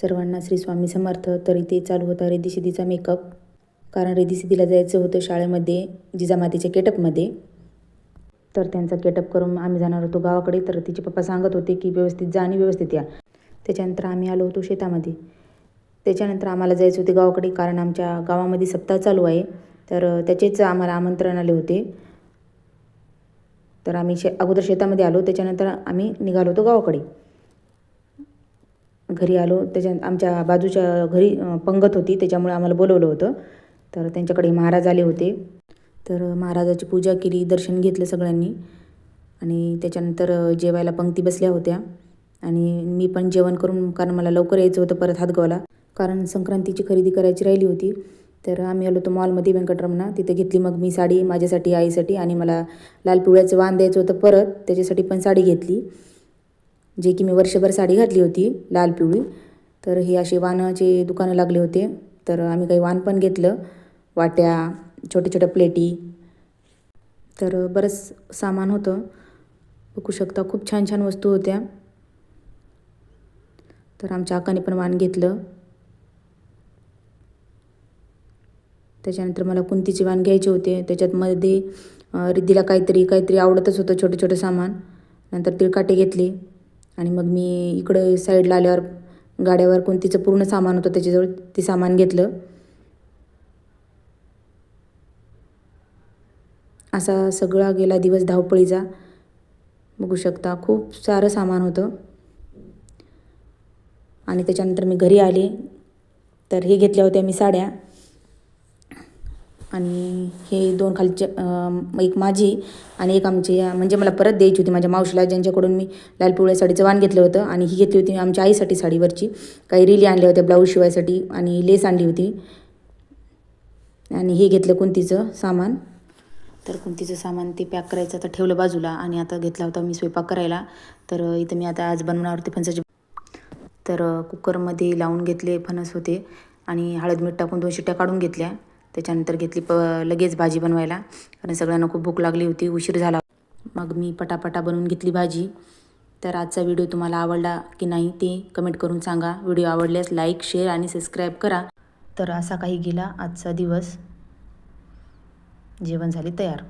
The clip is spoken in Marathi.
सर्वांना श्री स्वामी समर्थ. तरी ते चालू होता रिद्धिसिद्धीचा मेकअप. कारण रिद्धिसिद्धीला जायचं होतं शाळेमध्ये जिजामातीच्या केटअपमध्ये. तर त्यांचा केटअप करून आम्ही जाणार होतो गावाकडे. तर तिचे पप्पा सांगत होते की व्यवस्थित जा आणि व्यवस्थित या. त्याच्यानंतर आम्ही आलो होतो शेतामध्ये. त्याच्यानंतर आम्हाला जायचं होते गावाकडे कारण आमच्या गावामध्ये सप्ताह चालू आहे. तर त्याचेच आम्हाला आमंत्रण आले होते. तर आम्ही शे अगोदर शेतामध्ये आलो. त्याच्यानंतर आम्ही निघालो होतो गावाकडे. घरी आलो त्याच्या आमच्या बाजूच्या घरी पंगत होती त्याच्यामुळे आम्हाला बोलवलं होतं. तर त्यांच्याकडे महाराज आले होते. तर महाराजाची पूजा केली दर्शन घेतलं सगळ्यांनी. आणि त्याच्यानंतर जेवायला पंक्ती बसल्या होत्या. आणि मी पण जेवण करून कारण मला लवकर यायचं होतं परत हातगावला. कारण संक्रांतीची खरेदी करायची राहिली होती. तर आम्ही आलो होतो मॉलमध्ये व्यंकटरमणा. तिथे घेतली मग मी साडी माझ्यासाठी आईसाठी. आणि मला लाल पिवळ्याचं वाण द्यायचं होतं परत. त्याच्यासाठी पण साडी घेतली. जे की मी वर्षभर साडी घातली होती लाल पिवळी. तर हे असे वाणाचे दुकानं लागले होते. तर आम्ही काही वाण पण घेतलं वाट्या छोट्या छोट्या प्लेटी. तर बरंच सामान होतं. बघू शकता खूप छान छान वस्तू होत्या. तर आमच्या आकाने पण वाण घेतलं. त्याच्यानंतर मला कुंतीचे वाण घ्यायचे होते. त्याच्यातमध्ये मध्ये रिद्धीला काहीतरी काहीतरी आवडतच होतं छोटे छोटे सामान. नंतर तिळकाटे घेतले. आणि मग मी इकडं साईडला आल्यावर गाड्यावर कोणतीचं पूर्ण सामान होतं त्याच्याजवळ ते सामान घेतलं. असा सगळा गेला दिवस धावपळीचा. बघू शकता खूप सारं सामान होतं. आणि त्याच्यानंतर मी घरी आले. तर हे घेतल्या होत्या मी साड्या. आणि हे दोन खालचे एक माझी आणि एक आमची. म्हणजे मला परत द्यायची होती माझ्या मावशीला. ज्यांच्याकडून मी लाल पिवळ्या साडीचं वाण घेतलं होतं आणि ही घेतली होती आमच्या आईसाठी साडीवरची. काही रिली आणल्या होत्या ब्लाऊज शिवायसाठी आणि लेस आणली होती. आणि हे घेतलं कुंतीचं सामान. तर कुंतीचं सामान ते पॅक करायचं. आता ठेवलं बाजूला आणि आता घेतला होता मी स्वयंपाक करायला. तर इथं मी आता आज बनवणार होते फणसाची तर कुकरमध्ये लावून घेतले फणस होते आणि हळद मीठ टाकून दोन शिट्ट्या काढून घेतल्या. त्याच्यानंतर घेतली प लगेच भाजी बनवायला. कारण सगळ्यांना खूप भूक लागली होती उशीर झाला. मग मी पटापटा बनवून घेतली भाजी. तर आजचा व्हिडिओ तुम्हाला आवडला की नाही ते कमेंट करून सांगा. व्हिडिओ आवडल्यास लाईक शेअर आणि सबस्क्राईब करा. तर असा काही गेला आजचा दिवस. जेवण झाले तयार.